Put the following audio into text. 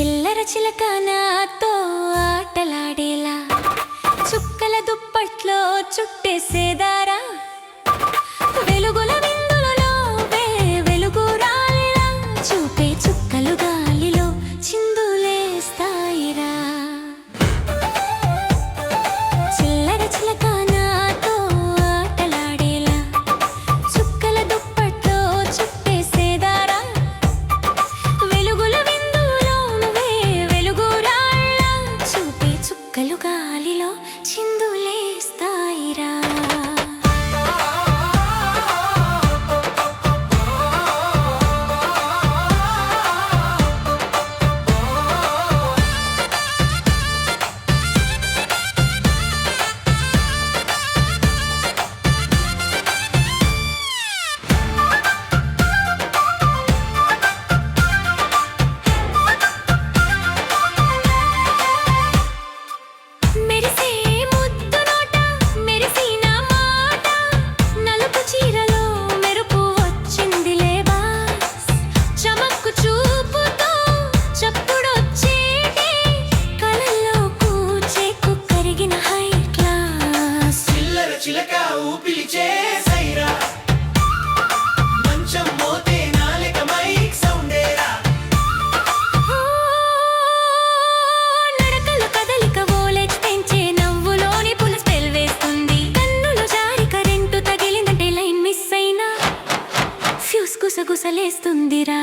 చిల్లర చిలక నాతో ఆటలాడేలా. చుక్కల దుప్పట్లో చుట్టేసేదా గాలిలో చిందులేస్తాయిరా. చిలక ఊపిరి చేసైరా మంచం మోతే నాలిక మైక్ సౌండేరా. ఓ కదలిక వోలెట్ పెంచే నవ్వులోని పుల స్పెల్ వేస్తుంది. కన్నులు జారి కరెంటు తగిలిందంటే లైన్ మిస్ అయినా. ఫ్యూస్ గుసగుసలేస్తుందిరా.